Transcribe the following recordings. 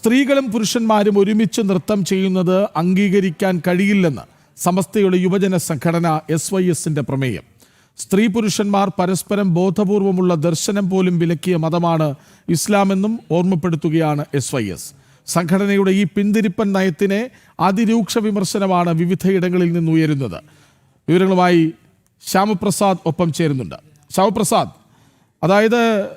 സ്ത്രീകളും പുരുഷന്മാരും ഒരുമിച്ച് നൃത്തം ചെയ്യുന്നത് അംഗീകരിക്കാൻ കഴിയില്ലെന്ന് സമസ്തയുടെ യുവജന സംഘടന എസ് വൈ എസിന്റെ പ്രമേയം. സ്ത്രീ പുരുഷന്മാർ പരസ്പരം ബോധപൂർവമുള്ള ദർശനം പോലും വിലക്കിയ മതമാണ് ഇസ്ലാമെന്നും ഓർമ്മപ്പെടുത്തുകയാണ് എസ് വൈ എസ് സംഘടനയുടെ ഈ പിന്തിരിപ്പൻ നയത്തിനെ അതിരൂക്ഷ വിമർശനമാണ് വിവിധയിടങ്ങളിൽ നിന്ന് ഉയരുന്നത്. വിവരങ്ങളുമായി ശ്യാമപ്രസാദ് ഒപ്പം ചേരുന്നുണ്ട്. ശ്യാമപ്രസാദ് അതായത്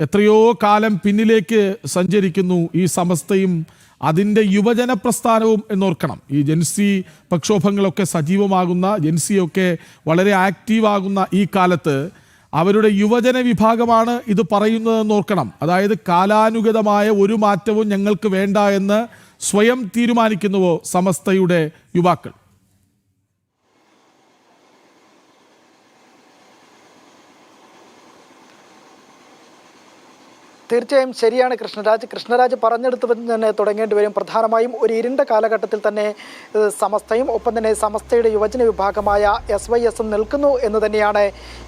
എത്രയോ കാലം പിന്നിലേക്ക് സഞ്ചരിക്കുന്നു ഈ സമസ്തയും അതിന്റെ യുവജന പ്രസ്ഥാനവും എന്നോർക്കണം. ഈ ജെൻസി പ്രക്ഷോഭങ്ങളൊക്കെ സജീവമാകുന്ന ജെൻസിയൊക്കെ വളരെ ആക്റ്റീവാകുന്ന ഈ കാലത്ത് അവരുടെ യുവജന വിഭാഗമാണ് ഇത് പറയുന്നതെന്ന് ഓർക്കണം. അതായത് കാലാനുഗതമായ ഒരു മാറ്റവും ഞങ്ങൾക്ക് വേണ്ട എന്ന് സ്വയം തീരുമാനിക്കുന്നുവോ സമസ്തയുടെ യുവാക്കൾ? തീർച്ചയായും ശരിയാണ് കൃഷ്ണരാജ്. കൃഷ്ണരാജ് പറഞ്ഞെടുത്ത് തന്നെ തുടങ്ങേണ്ടി വരും. പ്രധാനമായും ഒരു ഇരുണ്ട കാലഘട്ടത്തിൽ തന്നെ സമസ്തയും ഒപ്പം തന്നെ സമസ്തയുടെ യുവജന വിഭാഗമായ എസ് വൈ എസും നിൽക്കുന്നു എന്ന് തന്നെയാണ്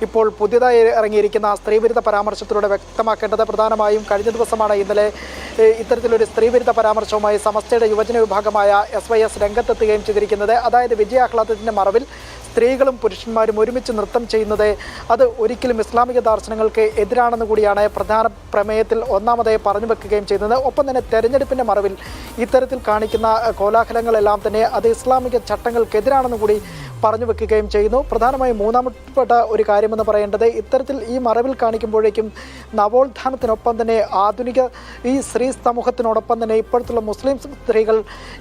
ഇപ്പോൾ പുതിയതായി ഇറങ്ങിയിരിക്കുന്ന സ്ത്രീവിരുദ്ധ പരാമർശത്തിലൂടെ വ്യക്തമാക്കേണ്ടത്. പ്രധാനമായും കഴിഞ്ഞ ദിവസമാണ് ഇന്നലെ ഇത്തരത്തിലൊരു സ്ത്രീവിരുദ്ധ പരാമർശവുമായി സമസ്തയുടെ യുവജന വിഭാഗമായ എസ് വൈ എസ് രംഗത്തെത്തുകയും ചെയ്തിരിക്കുന്നത്. അതായത് വിജയാഹ്ലാദത്തിന്റെ മറവിൽ സ്ത്രീകളും പുരുഷന്മാരും ഒരുമിച്ച് നൃത്തം ചെയ്യുന്നത് അത് ഒരിക്കലും ഇസ്ലാമിക ദാർശനങ്ങൾക്ക് എതിരാണെന്ന് കൂടിയാണ് പ്രധാന പ്രമേയത്തിൽ ഒന്നാമതായി പറഞ്ഞു വെക്കുകയും ചെയ്യുന്നത്. ഒപ്പം തന്നെ തെരഞ്ഞെടുപ്പിന്റെ മറവിൽ ഇത്തരത്തിൽ കാണിക്കുന്ന കോലാഹലങ്ങളെല്ലാം തന്നെ അത് ഇസ്ലാമിക ചട്ടങ്ങൾക്കെതിരാണെന്ന് കൂടി പറഞ്ഞു വെക്കുകയും ചെയ്യുന്നു. പ്രധാനമായും മൂന്നാമപ്പെട്ട ഒരു കാര്യമെന്ന് പറയേണ്ടത് ഇത്തരത്തിൽ ഈ മറവിൽ കാണിക്കുമ്പോഴേക്കും നവോത്ഥാനത്തിനൊപ്പം തന്നെ ആധുനിക ഈ സ്ത്രീ സമൂഹത്തിനോടൊപ്പം തന്നെ ഇപ്പോഴത്തുള്ള മുസ്ലിം സ്ത്രീകൾ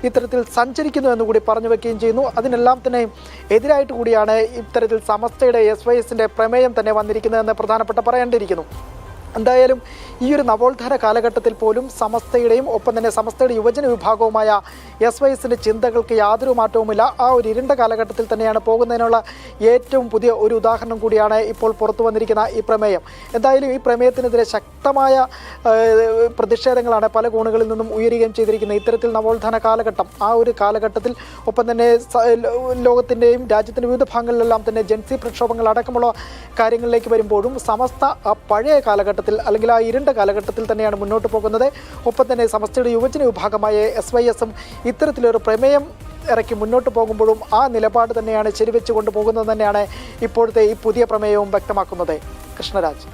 ഇത്തരത്തിൽ സഞ്ചരിക്കുന്നു എന്ന് കൂടി പറഞ്ഞു വെക്കുകയും ചെയ്യുന്നു. അതിനെല്ലാം തന്നെ എതിരായിട്ട് കൂടിയാണ് ഇത്തരത്തിൽ സമസ്തയുടെ എസ് വൈ എസിന്റെ പ്രമേയം തന്നെ വന്നിരിക്കുന്നതെന്ന് പ്രധാനപ്പെട്ട പറയേണ്ടിയിരിക്കുന്നു. എന്തായാലും ഈ ഒരു നവോത്ഥാന കാലഘട്ടത്തിൽ പോലും സമസ്തയുടെയും ഒപ്പം തന്നെ സമസ്തയുടെ യുവജന വിഭാഗവുമായ എസ് വൈ എസിന്റെ ചിന്തകൾക്ക് യാതൊരു മാറ്റവുമില്ല. ആ ഒരു ഇരുണ്ട കാലഘട്ടത്തിൽ തന്നെയാണ് പോകുന്നതിനുള്ള ഏറ്റവും പുതിയ ഒരു ഉദാഹരണം കൂടിയാണ് ഇപ്പോൾ പുറത്തു വന്നിരിക്കുന്ന ഈ പ്രമേയം. എന്തായാലും ഈ പ്രമേയത്തിനെതിരെ ശക്തമായ പ്രതിഷേധങ്ങളാണ് പല കോണുകളിൽ നിന്നും ഉയരുകയും ചെയ്തിരിക്കുന്നത്. ഇത്തരത്തിൽ നവോത്ഥാന കാലഘട്ടം ആ ഒരു കാലഘട്ടത്തിൽ ഒപ്പം തന്നെ ലോകത്തിന്റെയും രാജ്യത്തിന്റെ വിവിധ ഭാഗങ്ങളിലെല്ലാം തന്നെ ജൻസി പ്രക്ഷോഭങ്ങൾ അടക്കമുള്ള കാര്യങ്ങളിലേക്ക് വരുമ്പോഴും സമസ്ത ആ പഴയ കാലഘട്ടത്തിൽ അല്ലെങ്കിൽ ആ ഇരുണ്ട കാലഘട്ടത്തിൽ തന്നെയാണ് മുന്നോട്ട് പോകുന്നത്. ഒപ്പം തന്നെ സമസ്തയുടെ യുവജന വിഭാഗമായ എസ് വൈ എസും ഇത്തരത്തിലൊരു പ്രമേയം ഇറക്കി മുന്നോട്ട് പോകുമ്പോഴും ആ നിലപാട് തന്നെയാണ് ശരിവെച്ചുകൊണ്ട് കൊണ്ടുപോകുന്നത് തന്നെയാണ് ഇപ്പോഴത്തെ ഈ പുതിയ പ്രമേയവും വ്യക്തമാക്കുന്നത്. കൃഷ്ണരാജ്.